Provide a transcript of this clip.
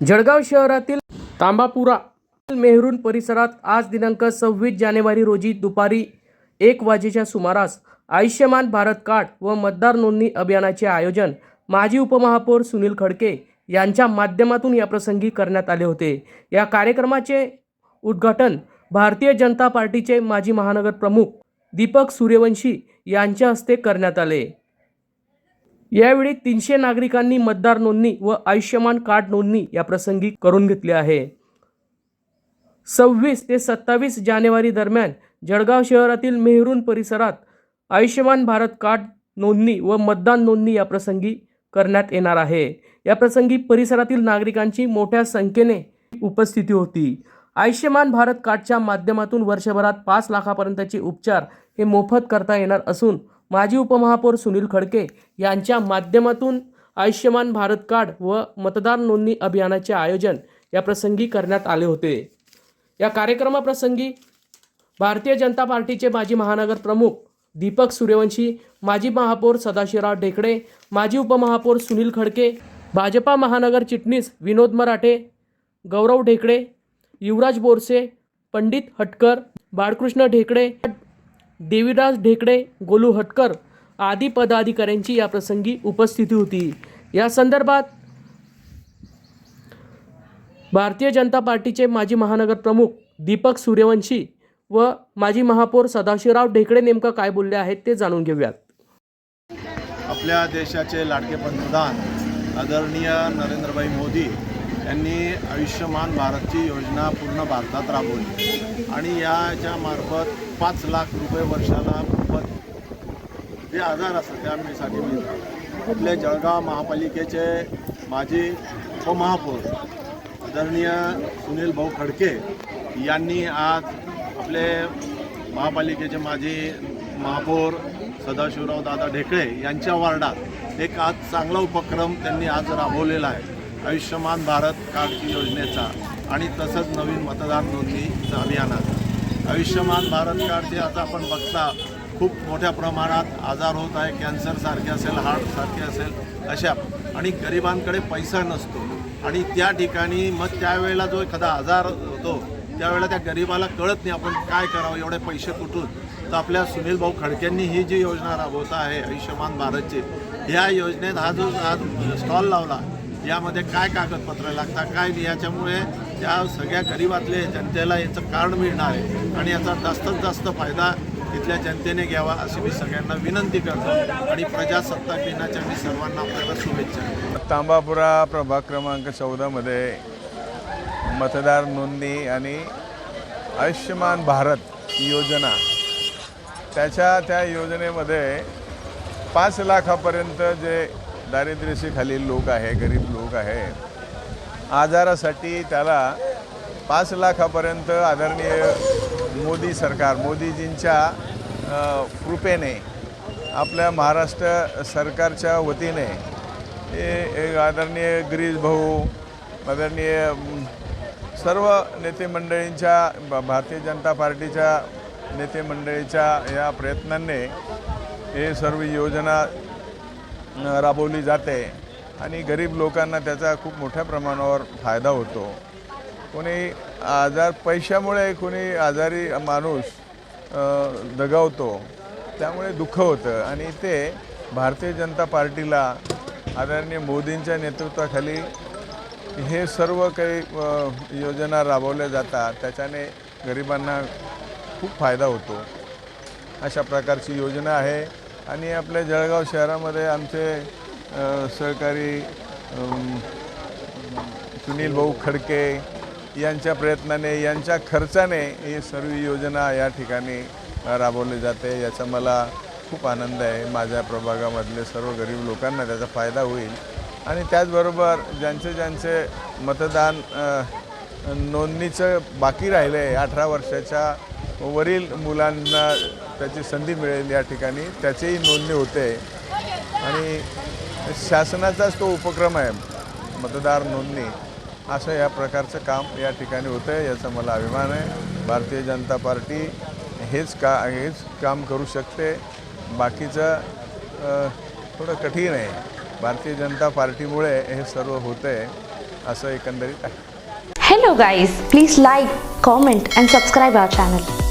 जळगाव शहरातील तांबापुरा मेहरून परिसरात आज दिनांक सव्वीस जानेवारी रोजी दुपारी एक वाजेच्या सुमारास आयुष्यमान भारत कार्ड व मतदार नोंदणी अभियानाचे आयोजन माजी उपमहापौर सुनील खडके यांच्या माध्यमातून याप्रसंगी करण्यात आले होते. या कार्यक्रमाचे उद्घाटन भारतीय जनता पार्टीचे माजी महानगर प्रमुख दीपक सूर्यवंशी यांच्या हस्ते करण्यात आले. यावेळी तीनशे नागरिकांनी मतदार नोंदणी व आयुष्यमान कार्ड नोंदणी या प्रसंगी करून घेतली आहे. सव्वीस ते सत्तावीस जानेवारी दरम्यान जळगाव शहरातील मेहरून परिसरात आयुष्यमान भारत कार्ड नोंदणी व मतदान नोंदणी या प्रसंगी करण्यात येणार आहे. या प्रसंगी परिसरातील नागरिकांची मोठ्या संख्येने उपस्थिती होती. आयुष्यमान भारत कार्डच्या माध्यमातून वर्षभरात पाच लाखापर्यंतचे उपचार हे मोफत करता येणार असून माजी उपमहापौर सुनील खडके यांच्या माध्यमातून आयुष्यमान भारत कार्ड व मतदार नोंदणी अभियानाचे आयोजन या प्रसंगी करण्यात आले होते. या कार्यक्रमाप्रसंगी भारतीय जनता पार्टीचे माजी महानगर प्रमुख दीपक सूर्यवंशी माजी महापौर सदाशिवराव ढेकडे माजी उपमहापौर सुनील खडके भाजपा महानगर चिटणीस विनोद मराठे गौरव ढेकडे युवराज बोरसे पंडित हटकर बाळकृष्ण ढेकडे देवीदास ढेकडे गोलू हटकर आदी पदाधिकाऱ्यांची या प्रसंगी उपस्थिती होती. या संदर्भात भारतीय जनता पार्टीचे माजी महानगर प्रमुख दीपक सूर्यवंशी व माजी महापौर सदाशिवराव ढेकडे नेमकं काय बोलले आहेत ते जाणून घेऊयात. आपल्या देशाचे लाडके पंतप्रधान आदरणीय नरेंद्रभाई मोदी यांनी आयुष्यमान भारतची योजना पूर्ण भारतात राबवली. आणि याच्या मार्फत पाच लाख रुपये वर्षाला मोफत जे आजार असतात त्यासाठी मिळतात आपले जळगाव महापालिकेचे माजी उपमहापौर आदरणीय सुनील भाऊ खडके यांनी आज आपले महापालिकेचे माजी महापौर सदाशिवराव दादा ढेकळे यांच्या वार्डात एक आज चांगला उपक्रम त्यांनी आज राबवलेला आहे. आयुष्यमान भारत कार्डची योजनेचा आणि तसंच नवीन मतदार नोंदणी अभियानाचा. आयुष्यमान भारत कार्डचे आता आपण बघता खूप मोठ्या प्रमाणात आजार होत आहे कॅन्सरसारखे असेल हार्टसारखे असेल अशा. आणि गरिबांकडे पैसा नसतो. आणि त्या ठिकाणी मग त्यावेळेला जो एखादा आजार होतो त्यावेळेला त्या गरिबाला कळत नाही आपण काय करावं एवढे पैसे कुठून? तर आपल्या सुनील भाऊ खडकेंनी ही जी योजना राबवत आहे आयुष्यमान भारतची ह्या योजनेत हा जो आज स्टॉल लावला यामध्ये काय कागदपत्र लागतात काय नाही याच्यामुळे त्या सगळ्या गरिबातले जनतेला याचं कार्ड मिळणार आहे आणि याचा जास्तीत जास्त फायदा तिथल्या जनतेने घ्यावा अशी मी सगळ्यांना विनंती करतो आणि प्रजासत्ताक दिनाच्या मी सर्वांना आपल्याला शुभेच्छा तांबापुरा प्रभाग क्रमांक चौदामध्ये मतदार नोंदणी आणि आयुष्यमान भारत योजना. त्याच्या त्या योजनेमध्ये पाच लाखापर्यंत जे दारिद्र्यशीखालील लोक आहे गरीब लोक आहे आजारासाठी त्याला पाच लाखापर्यंत आदरणीय मोदी सरकार मोदीजींच्या कृपेने आपल्या महाराष्ट्र सरकारच्या वतीने हे एक आदरणीय गिरीश भाऊ आदरणीय सर्व नेते मंडळींच्या भारतीय जनता पार्टीच्या नेते मंडळीच्या या प्रयत्नांनी हे सर्व योजना राबवली जाते. आणि गरीब लोकांना त्याचा खूप मोठ्या प्रमाणावर फायदा होतो. कोणी आजार पैशामुळे कोणी आजारी माणूस दगावतो त्यामुळे दुःख होतं. आणि ते भारतीय जनता पार्टीला आदरणीय मोदींच्या नेतृत्वाखाली हे सर्व काही योजना राबवल्या जातात. त्याच्याने गरिबांना खूप फायदा होतो. अशा प्रकारची योजना आहे. आणि आपल्या जळगाव शहरामध्ये आमचे सहकारी सुनील भाऊ खडके यांच्या प्रयत्नाने यांच्या खर्चाने ही सर्व योजना या ठिकाणी राबवली जाते. याचा मला खूप आनंद आहे. माझ्या प्रभागामधले सर्व गरीब लोकांना त्याचा फायदा होईल. आणि त्याचबरोबर ज्यांचे ज्यांचे मतदान नोंदणीचं बाकी राहिलं आहे अठरा वर्षाच्या वरील मुलांना त्याची संधी मिळेल या ठिकाणी त्याचीही नोंदणी होते. आणि शासनाचाच तो उपक्रम आहे मतदार नोंदणी असं या प्रकारचं काम या ठिकाणी होतं आहे याचा मला अभिमान आहे. भारतीय जनता पार्टी हेच का हेच काम करू शकते. बाकीचं थोडं कठीण आहे. भारतीय जनता पार्टीमुळे हे सर्व होतं आहे असं एकंदरीत आहे. Hello guys please like comment and subscribe our channel